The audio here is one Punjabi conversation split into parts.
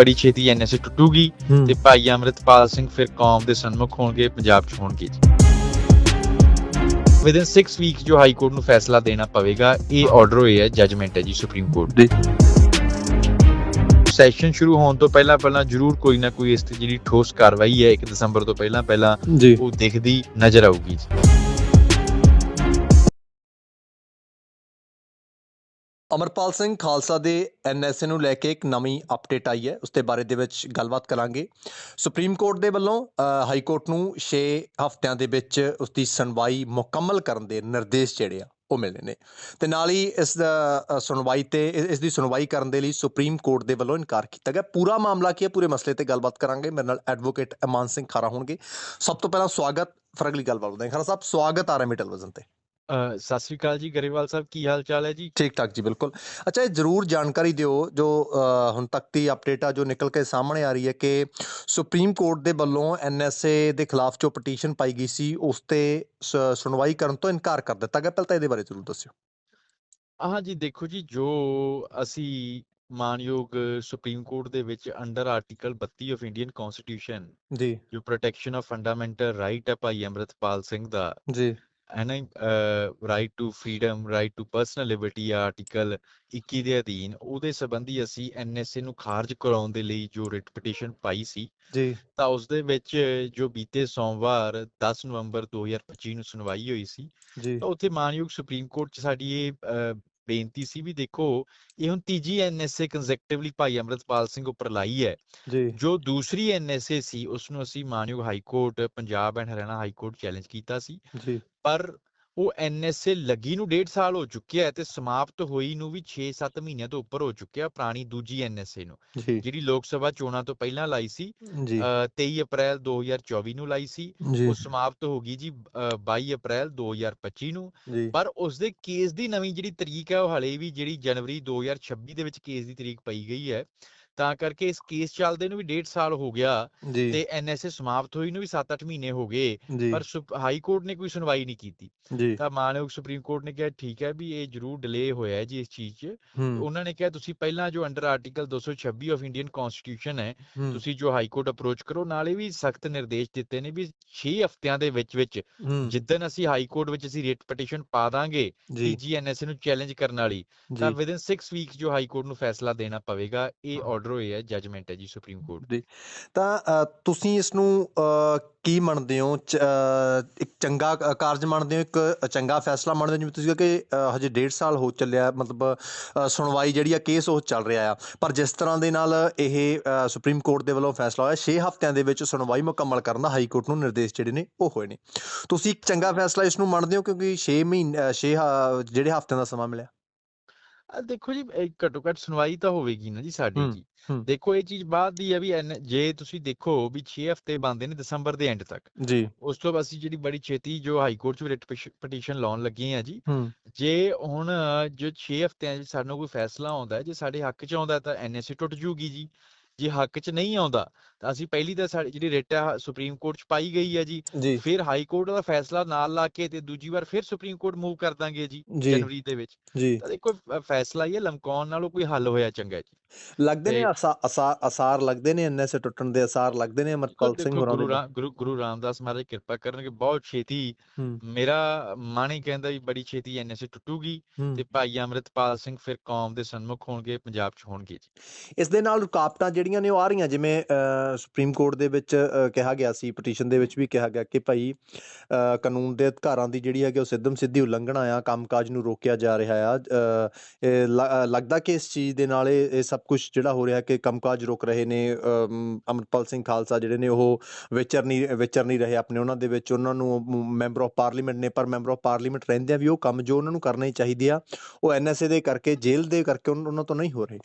ਬੜੀ ਛੇਤੀ ਐਨਐਸਏ ਟੁੱਟੂਗੀ ਹੂੰ। ਤੇ ਭਾਈ ਅਮਰਿਤਪਾਲ ਸਿੰਘ ਫਿਰ ਕੌਮ ਦੇ ਸਨਮੁਖ ਹੋਣਗੇ ਪੰਜਾਬ 'ਚ ਹੋਣਗੇ ਜੀ। ਵਿਦਿਨ 6 ਵੀਕ ਜੋ ਹਾਈ ਕੋਰਟ ਨੂੰ ਫੈਸਲਾ ਦੇਣਾ ਪਵੇਗਾ ਇਹ ਆਰਡਰ ਹੋਇਆ ਹੈ ਜਜਮੈਂਟ ਹੈ ਜੀ ਸੁਪਰੀਮ ਕੋਰਟ ਜੀ ਸੈਸ਼ਨ ਸ਼ੁਰੂ ਹੋਣ ਤੋਂ ਪਹਿਲਾਂ ਪਹਿਲਾਂ ਜ਼ਰੂਰ ਕੋਈ ਨਾ ਕੋਈ ਇਸ ਤੇ ਜਿਹੜੀ ਠੋਸ ਕਾਰਵਾਈ ਹੈ 1 ਦਸੰਬਰ ਤੋਂ ਪਹਿਲਾਂ ਪਹਿਲਾਂ ਜੀ। ਉਹ ਦਿਖਦੀ ਨਜ਼ਰ ਆਊਗੀ ਜੀ। ਅਮਰਪਾਲ ਸਿੰਘ ਖਾਲਸਾ ਦੇ ਐਨਐਸਏ ਨੂੰ ਲੈ ਕੇ ਇੱਕ ਨਵੀਂ ਅਪਡੇਟ ਆਈ ਹੈ। ਉਸ ਦੇ ਬਾਰੇ ਦੇ ਵਿੱਚ ਗੱਲਬਾਤ ਕਰਾਂਗੇ। ਸੁਪਰੀਮ ਕੋਰਟ ਦੇ ਵੱਲੋਂ ਹਾਈ ਕੋਰਟ ਨੂੰ 6 ਹਫ਼ਤਿਆਂ ਦੇ ਵਿੱਚ ਉਸ ਦੀ ਸੁਣਵਾਈ ਮੁਕੰਮਲ ਕਰਨ ਦੇ ਨਿਰਦੇਸ਼ ਜਿਹੜੇ ਆ, ਉਹ ਮਿਲੇ ਨੇ। ਤੇ ਨਾਲ ਹੀ ਇਸ ਦਾ ਸੁਣਵਾਈ ਤੇ ਇਸ ਦੀ ਸੁਣਵਾਈ ਕਰਨ ਦੇ ਲਈ ਸੁਪਰੀਮ ਕੋਰਟ ਦੇ ਵੱਲੋਂ ਇਨਕਾਰ ਕੀਤਾ ਗਿਆ। ਪੂਰਾ ਮਾਮਲਾ ਕੀ ਹੈ? ਪੂਰੇ ਮਸਲੇ ਤੇ ਗੱਲਬਾਤ ਕਰਾਂਗੇ। ਮੇਰੇ ਨਾਲ ਐਡਵੋਕੇਟ ਅਮਾਨ ਸਿੰਘ ਖਾਰਾ ਹੋਣਗੇ। ਸਭ ਤੋਂ ਪਹਿਲਾਂ ਸਵਾਗਤ। ਫਿਰ ਅਗਲੀ ਗੱਲਬਾਤ ਕਰਦੇ ਹਾਂ ਖਾਰਾ ਸਾਹਿਬ, ਸਵਾਗਤ ਆ ਰਿਹਾ ਟੈਲੀਵਿਜ਼ਨ ਤੇ। ਸਤਿ ਸ੍ਰੀ ਅਕਾਲ ਜੀ ਗਰੇਵਾਲ ਸਾਹਿਬ ਕੀ ਹਾਲ ਚਾਲ ਹੈ ਜੀ? ਠੀਕ ਠਾਕ ਜੀ ਬਿਲਕੁਲ। ਅੱਛਾ ਇਹ ਜ਼ਰੂਰ ਜਾਣਕਾਰੀ ਦਿਓ ਜੋ ਅ, ਹੁਣ ਤੱਕ ਦੀ ਅਪਡੇਟ ਆ ਜੋ ਨਿਕਲ ਕੇ ਸਾਹਮਣੇ ਆ ਰਹੀ ਹੈ ਕਿ ਸੁਪਰੀਮ ਕੋਰਟ ਦੇ ਵੱਲੋਂ ਐਨਐਸਏ ਦੇ ਖਿਲਾਫ ਜੋ ਪਟੀਸ਼ਨ ਪਾਈ ਗਈ ਸੀ ਉਸ ਤੇ ਸ- ਸੁਣਵਾਈ ਕਰਨ ਤੋਂ ਇਨਕਾਰ ਕਰ ਦਿੱਤਾ ਗਿਆ। ਪਹਿਲਾਂ ਤਾਂ ਇਹਦੇ ਬਾਰੇ ਜ਼ਰੂਰ ਦੱਸਿਓ। ਹਾਂ ਜੀ ਦੇਖੋ ਜੀ ਜੋ ਅਸੀਂ ਮਾਨਯੋਗ ਸੁਪਰੀਮ ਕੋਰਟ ਦੇ ਵਿੱਚ under article 32 of Indian constitution ਜੀ। ਜੋ ਪ੍ਰੋਟੈਕਸ਼ਨ ਆਫ ਫੰਡਾਮੈਂਟਲ ਰਾਈਟ ਹੈ ਭਾਈ ਅਮਰਿਤਪਾਲ ਸਿੰਘ ਦਾ ਜੀ। ਹੈ ਨਾ right to freedom right to personal liberty article 21 ਦੇ ਅਧੀਨ ਉਹਦੇ ਸੰਬੰਧੀ ਅਸੀਂ ਐਨਐਸਏ ਨੂੰ ਖਾਰਜ ਕਰਾਉਣ ਦੇ ਲਈ ਜੋ ਰਿਟ ਪਟੀਸ਼ਨ ਪਾਈ ਸੀ ਜੀ। ਤਾਂ ਉਸ ਦੇ ਵਿੱਚ ਜੋ ਬੀਤੇ ਸੋਮਵਾਰ 10 ਨਵੰਬਰ 2025 ਨੂੰ ਸੁਣਵਾਈ ਹੋਈ ਸੀ ਜੀ। ਤਾਂ ਉੱਥੇ ਮਾਨਯੋਗ ਸੁਪਰੀਮ ਕੋਰਟ 'ਚ ਸਾਡੀ ਇਹ ਬੇਨਤੀ ਸੀ ਵੀ ਦੇਖੋ ਇਹ ਹੁਣ ਤੀਜੀ ਐਨਐਸਏ ਕੰਜ਼ੈਕਟਿਵਲੀ ਭਾਈ ਅਮਰਿਤਪਾਲ ਸਿੰਘ ਉੱਪਰ ਲਾਈ ਹੈ। ਜੀ। ਜੋ ਦੂਸਰੀ ਐਨਐਸਏ ਸੀ ਉਸ ਨੂੰ ਅਸੀਂ ਮਾਨਯੋਗ high court Punjab and Haryana high court challenge ਕੀਤਾ ਸੀ। ਜੀ। ਪਰ ਉਹ ਐਨਐਸਏ ਲੱਗੀ ਨੂੰ ਡੇਢ ਸਾਲ ਹੋ ਚੁੱਕਿਆ ਹੈ ਤੇ ਸਮਾਪਤ ਹੋਈ ਨੂੰ ਵੀ 6-7 ਮਹੀਨਿਆਂ ਤੋਂ ਉੱਪਰ ਹੋ ਚੁੱਕਿਆ ਪੁਰਾਣੀ ਦੂਜੀ ਐਨਐਸਏ ਨੂੰ ਜਿਹੜੀ ਲੋਕ ਸਭਾ ਚੋਣਾਂ ਤੋਂ ਪਹਿਲਾਂ ਲਾਈ ਸੀ ਜੀ। ਅਹ, 23 ਅਪ੍ਰੈਲ 2024 ਨੂੰ ਲਾਈ ਸੀ ਉਹ ਸਮਾਪਤ ਹੋ ਗਈ ਜੀ ਅਹ, 22 ਅਪ੍ਰੈਲ 2025 ਨੂੰ ਪਰ ਉਸ ਦੇ ਕੇਸ ਦੀ ਨਵੀਂ ਜਿਹੜੀ ਤਰੀਕ ਹੈ ਉਹ ਹਲੇ ਵੀ ਜਿਹੜੀ ਜਨਵਰੀ 2026 ਦੇ ਵਿੱਚ ਕੇਸ ਦੀ ਤਰੀਕ ਪਈ ਗਈ ਹੈ ਤਾਂ ਕਰਕੇ ਇਸ ਕੇਸ ਚੱਲਦੇ ਨੂੰ ਵੀ ਡੇਢ ਸਾਲ ਹੋ ਗਿਆ ਤੇ ਐਨਐਸਏ ਸਮਾਪਤ ਹੋਈ ਨੂੰ ਵੀ 7-8 ਮਹੀਨੇ ਹੋ ਗਏ ਪਰ ਹਾਈ ਕੋਰਟ ਨੇ ਕੋਈ ਸੁਣਵਾਈ ਨਹੀਂ ਕੀਤੀ। ਤਾਂ ਮਾਨਯੋਗ ਸੁਪਰੀਮ ਕੋਰਟ ਨੇ ਕਿਹਾ ਠੀਕ ਹੈ ਵੀ ਇਹ ਜ਼ਰੂਰ ਡਿਲੇ ਹੋਇਆ ਹੈ ਜੀ ਇਸ ਚੀਜ਼ 'ਚ। ਉਹਨਾਂ ਨੇ ਕਿਹਾ ਤੁਸੀਂ ਪਹਿਲਾਂ ਜੋ under article 226 of Indian constitution ਹੈ ਤੁਸੀਂ ਜੋ ਹਾਈ ਕੋਰਟ ਅਪਰੋਚ ਕਰੋ ਨਾਲੇ ਵੀ ਸਖਤ ਨਿਰਦੇਸ਼ ਦਿੱਤੇ ਨੇ ਵੀ 6 ਹਫ਼ਤਿਆਂ ਦੇ ਵਿੱਚ ਵਿੱਚ ਹੂੰ। ਜਿੱਦਣ ਅਸੀਂ ਹਾਈ ਕੋਰਟ ਵਿੱਚ ਅਸੀਂ ਰਿਟ ਪਟੀਸ਼ਨ ਪਾ ਦਾਂਗੇ ਐਨਐਸਏ ਨੂੰ ਚੈਲੰਜ ਕਰਨ ਵਾਲੀ ਤਾਂ ਵਿਦਿਨ 6 ਵੀਕ ਜੋ ਹਾਈ ਕੋਰਟ ਨੂੰ ਫੈਸਲਾ ਦੇਣਾ ਪਵੇਗਾ ਇਹ ਆਰਡਰ ਹੋਇਆ ਹੈ ਜਜਮੈਂਟ ਹੈ ਜੀ ਸੁਪਰੀਮ ਕੋਰਟ ਜੀ। ਤਾਂ ਤੁਸੀਂ ਇਸ ਨੂੰ ਕੀ ਮੰਨਦੇ ਹੋ? ਇੱਕ ਚੰਗਾ ਕਾਰਜ ਮੰਨਦੇ ਹੋ? ਇੱਕ ਚੰਗਾ ਫੈਸਲਾ ਮੰਨਦੇ ਹੋ? ਜਿਵੇਂ ਤੁਸੀਂ ਕਿਹਾ ਕਿ ਹਜੇ ਡੇਢ ਸਾਲ ਹੋ ਚੱਲਿਆ, ਮਤਲਬ ਸੁਣਵਾਈ ਜਿਹੜੀ ਆ ਕੇਸ ਉਹ ਚੱਲ ਰਿਹਾ ਆ। ਪਰ ਜਿਸ ਤਰ੍ਹਾਂ ਦੇ ਨਾਲ ਇਹ ਸੁਪਰੀਮ ਕੋਰਟ ਦੇ ਵੱਲੋਂ ਫੈਸਲਾ ਹੋਇਆ 6 ਹਫ਼ਤਿਆਂ ਦੇ ਵਿੱਚ ਸੁਣਵਾਈ ਮੁਕੰਮਲ ਕਰਨ ਦਾ ਹਾਈ ਕੋਰਟ ਨੂੰ ਨਿਰਦੇਸ਼ ਜਿਹੜੇ ਨੇ, ਉਹ ਹੋਏ ਨੇ। ਤੁਸੀਂ ਇੱਕ ਚੰਗਾ ਫੈਸਲਾ ਇਸ ਨੂੰ ਮੰਨਦੇ ਹੋ? ਕਿਉਂਕਿ 6 ਮਹੀਨੇ 6 ਜਿਹੜੇ ਹਫ਼ਤਿਆਂ ਦਾ ਸਮਾਂ ਮਿਲਿਆ। ਦੇਖੋ ਜੀ ਘੱਟੋ ਘੱਟ ਸੁਣਵਾਈ ਤਾਂ ਹੋਵੇਗੀ ਨਾ ਜੀ ਸਾਡੀ ਜੀ। ਦੇਖੋ ਇਹ ਚੀਜ਼ ਬਾਅਦ ਦੀ ਹੈ ਵੀ ਜੇ ਤੁਸੀਂ ਦੇਖੋ ਵੀ 6 ਹਫ਼ਤੇ ਬੰਦੇ ਨੇ ਦਸੰਬਰ ਦੇ ਐਂਡ ਤੱਕ ਜੀ। ਉਸ ਤੋਂ ਬਾਅਦ ਅਸੀਂ ਜਿਹੜੀ ਬੜੀ ਛੇਤੀ ਜੋ ਹਾਈ ਕੋਰਟ 'ਚ ਰਿਟ ਪਟੀਸ਼ਨ ਲਾਉਣ ਲੱਗੇ ਆ ਜੀ ਜੇ ਹੁਣ ਜੋ 6 ਹਫ਼ਤਿਆਂ 'ਚ ਸਾਨੂੰ ਕੋਈ ਫੈਸਲਾ ਆਉਂਦਾ ਜੇ ਸਾਡੇ ਹੱਕ 'ਚ ਆਉਂਦਾ ਤਾਂ ਐਨਐਸਏ ਟੁੱਟ ਜੂਗੀ ਜੀ। ਜੇ ਹੱਕ 'ਚ ਨਹੀਂ ਆਉਂਦਾ ਤਾਂ ਅਸੀਂ ਪਹਿਲੀ ਤਾਂ ਸਾਡੀ ਜਿਹੜੀ ਰਿਟ ਆ ਸੁਪਰੀਮ ਕੋਰਟ 'ਚ ਪਾਈ ਗਈ ਹੈ ਜੀ। ਫਿਰ ਹਾਈ ਕੋਰਟ ਦਾ ਫੈਸਲਾ ਨਾਲ ਲਾ ਕੇ ਤੇ ਦੂਜੀ ਵਾਰ ਫਿਰ ਸੁਪਰੀਮ ਕੋਰਟ ਮੂਵ ਕਰ ਦਾਂਗੇ ਜੀ ਜਨਵਰੀ ਦੇ ਵਿੱਚ। ਤਾਂ ਦੇਖੋ ਫੈਸਲਾ ਇਹ ਹੈ, ਲਮਕਾਉਣ ਨਾਲੋਂ ਕੋਈ ਹੱਲ ਹੋਇਆ ਚੰਗਾ ਜੀ। ਲੱਗਦੇ ਨੇ ਅਸਾਰ ਲੱਗਦੇ ਨੇ ਐਨਐਸਏ ਟੁੱਟਣ ਦੇ ਅਸਾਰ ਲੱਗਦੇ ਨੇ ਅਮਰਪਾਲ ਸਿੰਘ ਹੋਰਾਂ ਦੇ ਗੁਰੂ ਗੁਰੂ ਰਾਮਦਾਸ ਮਹਾਰਾਜ ਕਿਰਪਾ ਕਰਨਗੇ ਬਹੁਤ ਛੇਤੀ ਮੇਰਾ ਮਨ ਹੀ ਕਹਿੰਦਾ ਵੀ ਬੜੀ ਛੇਤੀ ਐਨਐਸਏ ਟੁੱਟੂਗੀ ਤੇ ਭਾਈ ਅਮਰਿਤਪਾਲ ਸਿੰਘ ਫਿਰ ਕੌਮ ਦੇ ਸਨਮੁਖ ਹੋਣਗੇ ਪੰਜਾਬ 'ਚ ਹੋਣਗੇ ਜੀ। ਇਸ ਦੇ ਨਾਲ ਰੁਕਾਵਟਾਂ ਜਿਹੜੀਆਂ ਨੇ ਉਹ ਆ ਰਹੀਆਂ ਜਿਵੇਂ ਸੁਪਰੀਮ ਕੋਰਟ ਦੇ ਵਿੱਚ ਕਿਹਾ ਗਿਆ ਸੀ ਪਟੀਸ਼ਨ ਦੇ ਵਿੱਚ ਵੀ ਕਿਹਾ ਗਿਆ ਕਿ ਭਾਈ ਕਾਨੂੰਨ ਦੇ ਅਧਿਕਾਰਾਂ ਦੀ ਜਿਹੜੀ ਹੈਗੀ ਉਹ ਸਿੱਧਮ ਸਿੱਧੀ ਉਲੰਘਣਾ ਆ ਕੰਮਕਾਜ ਨੂੰ ਰੋਕਿਆ ਜਾ ਰਿਹਾ ਆ। ਇਹ ਲੱਗਦਾ ਕਿ ਇਸ ਚੀਜ਼ ਦੇ ਨਾਲ ਇਹ ਸਭ ਕੁਝ ਜਿਹੜਾ ਹੋ ਰਿਹਾ ਕਿ ਕੰਮਕਾਜ ਰੁਕ ਰਹੇ ਨੇ ਅਮ, ਅਮਰਪਾਲ ਸਿੰਘ ਖਾਲਸਾ ਜਿਹੜੇ ਨੇ ਉਹ ਵਿਚਰ ਨਹੀਂ ਵਿਚਰ ਨਹੀਂ ਰਹੇ ਆਪਣੇ ਉਹਨਾਂ ਦੇ ਵਿੱਚ। ਉਹਨਾਂ ਨੂੰ ਮੈਂਬਰ ਆਫ ਪਾਰਲੀਮੈਂਟ ਨੇ ਪਰ ਮੈਂਬਰ ਆਫ ਪਾਰਲੀਮੈਂਟ ਰਹਿੰਦੇ ਆ ਵੀ ਉਹ ਕੰਮ ਜੋ ਉਹਨਾਂ ਨੂੰ ਕਰਨੇ ਚਾਹੀਦੇ ਆ ਉਹ ਐਨਐਸਏ ਦੇ ਕਰਕੇ ਜੇਲ੍ਹ ਦੇ ਕਰਕੇ ਉਹਨਾਂ ਉਹਨਾਂ ਤੋਂ ਨਹੀਂ ਹੋ ਰਹੇ।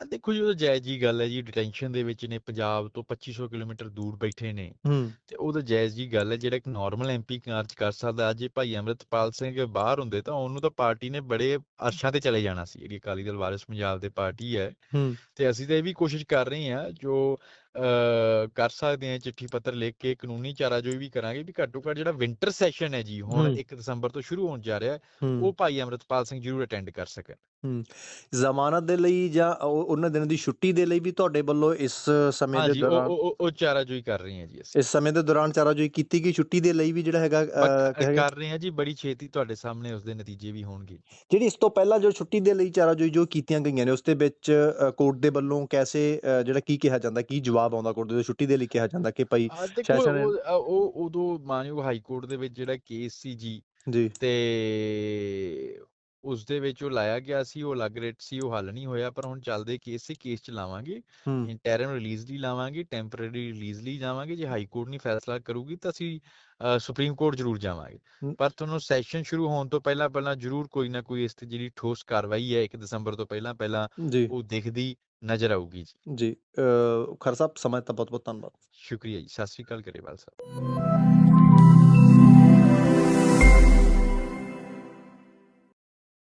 ਦੇਖੋ ਜੀ ਉਹ ਜਾਇਜ਼ ਜੀ ਗੱਲ ਹੈ ਜੀ ਡਿਟੈਂਸ਼ਨ ਦੇ ਵਿੱਚ ਨੇ ਪੰਜਾਬ ਤੋਂ 2500 ਕਿਲੋਮੀਟਰ ਦੂਰ ਬੈਠੇ ਨੇ ਹੂੰ। ਤੇ ਉਹ ਤਾਂ ਜਾਇਜ਼ ਜੀ ਗੱਲ ਹੈ ਜਿਹੜਾ ਇੱਕ ਨਾਰਮਲ ਐਮਪੀ ਕਾਰਜ ਕਰ ਸਕਦਾ ਅੱਜ ਭਾਈ ਅਮਰਿਤਪਾਲ ਸਿੰਘ ਬਾਹਰ ਹੁੰਦੇ ਤਾਂ ਉਹਨੂੰ ਤਾਂ ਪਾਰਟੀ ਨੇ ਬੜੇ ਅਰਸ਼ਾਂ ਤੇ ਚਲੇ ਜਾਣਾ ਸੀ ਜਿਹੜੀ ਅਕਾਲੀ ਦਲ ਵਾਰਿਸ ਪੰਜਾਬ ਦੇ ਪਾਰਟੀ ਹੈ ਹੂੰ। ਤੇ ਅਸੀਂ ਤਾਂ ਇਹ ਵੀ ਕੋਸ਼ਿਸ਼ ਕਰ ਰਹੇ ਹਾਂ ਜੋ ਕਰ ਸਕਦੇ ਹਾਂ ਚਿੱਠੀ ਪੱਤਰ ਲਿਖ ਕੇ ਕਾਨੂੰਨੀ ਚਾਰਾਜੋਈ ਵੀ ਕਰਾਂਗੇ ਵੀ ਘੱਟੋ ਘੱਟ ਜਿਹੜਾ ਵਿੰਟਰ ਸੈਸ਼ਨ ਹੈ ਜੀ ਹੁਣ ਹੂੰ। 1 ਦਸੰਬਰ ਤੋਂ ਸ਼ੁਰੂ ਹੋਣ ਜਾ ਰਿਹਾ ਹੈ ਉਹ ਭਾਈ ਅਮਰਤਪਾਲ ਸਿੰਘ ਜ਼ਰੂਰ ਅਟੈਂਡ ਕਰ ਸਕਣ। ਹੂੰ ਜ਼ਮਾਨਤ ਦੇ ਲਈ ਜਾਂ ਉਹ- ਉਹਨਾਂ ਦਿਨਾਂ ਦੀ ਛੁੱਟੀ ਦੇ ਲਈ ਵੀ ਤੁਹਾਡੇ ਵੱਲੋਂ ਇਸ ਸਮੇਂ ਦੇ ਦੌਰਾਨ ਉਹ ਉਹ- ਚਾਰਾਜੋਈ ਕਰ ਰਹੇ ਹਾਂ ਜੀ ਅਸੀਂ। ਇਸ ਸਮੇਂ ਦੇ ਦੌਰਾਨ ਚਾਰਾਜੋਈ ਕੀਤੀ ਗਈ ਛੁੱਟੀ ਦੇ ਲਈ ਵੀ ਜਿਹੜਾ ਹੈਗਾ ਕਰ ਰਹੇ ਹਾਂ ਜੀ ਬੜੀ ਛੇਤੀ ਤੁਹਾਡੇ ਸਾਹਮਣੇ ਉਸ ਦੇ ਨਤੀਜੇ ਵੀ ਹੋਣਗੇ। ਜਿਹੜੀ ਇਸ ਤੋਂ ਪਹਿਲਾਂ ਜੋ ਛੁੱਟੀ ਦੇ ਲਈ ਚਾਰਾਜੋਈ ਜੋ ਕੀਤੀਆਂ ਗਈਆਂ ਨੇ ਉਸ ਦੇ ਵਿੱਚ ਕੋਰਟ ਦੇ ਵੱਲੋਂ ਕੈਸੇ ਜਿਹੜਾ ਕੀ ਕਿਹਾ ਜਾਂਦਾ ਕੀ ਜਵਾਬ ਆਉਂਦਾ ਕੋਰਟ ਦੇ ਛੁੱਟੀ ਦੇ ਲਈ ਕਿਹਾ ਜਾਂਦਾ ਕਿ ਭਾਈ ਸੈਸ਼ਨ ਉਹ ਉਦੋਂ ਮਾਨਯੋਗ ਹਾਈ ਕੋਰਟ ਦੇ ਵਿੱਚ ਜਿਹੜਾ ਕੇਸ ਸੀ ਜੀ ਜੀ। ਤੇ ਉਸ ਦੇ ਵਿੱਚ ਉਹ ਲਾਇਆ ਗਿਆ ਸੀ ਉਹ ਅਲੱਗ ਰੇਟ ਸੀ ਉਹ ਹੱਲ ਨਹੀਂ ਹੋਇਆ ਪਰ ਹੁਣ ਚੱਲਦੇ ਕੇਸ ਸੀ ਕੇਸ ਚ ਲਾਵਾਂਗੇ ਇੰਟਰਮ ਰਿਲੀਜ਼ ਲਈ ਲਾਵਾਂਗੇ ਟੈਂਪਰੇਰੀ ਰਿਲੀਜ਼ ਲਈ ਜਾਵਾਂਗੇ ਜੇ ਹਾਈ ਕੋਰਟ ਨਹੀਂ ਫੈਸਲਾ ਕਰੂਗੀ ਤਾਂ ਅਸੀਂ ਸੁਪਰੀਮ ਕੋਰਟ ਜ਼ਰੂਰ ਜਾਵਾਂਗੇ। ਪਰ ਤੁਹਾਨੂੰ ਸੈਸ਼ਨ ਸ਼ੁਰੂ ਹੋਣ ਤੋਂ ਪਹਿਲਾਂ ਪਹਿਲਾਂ ਜ਼ਰੂਰ ਕੋਈ ਨਾ ਕੋਈ ਇਸ ਤੇ ਜਿਹੜੀ ਠੋਸ ਕਾਰਵਾਈ ਹੈ 1 ਦਸੰਬਰ ਤੋਂ ਪਹਿਲਾਂ ਪਹਿਲਾਂ ਉਹ ਦਿਖਦੀ ਨਜ਼ਰ ਆਊਗੀ ਜੀ। ਜੀ ਖਰ ਸਾਹਿਬ ਸਮਾਂ ਦਿੱਤਾ ਬਹੁਤ ਬਹੁਤ ਧੰਨਵਾਦ। ਸ਼ੁਕਰੀਆ ਜੀ ਸਤਿ ਸ੍ਰੀ ਅਕਾਲ ਗਰੇਵਾਲ ਸਾਹਿਬ।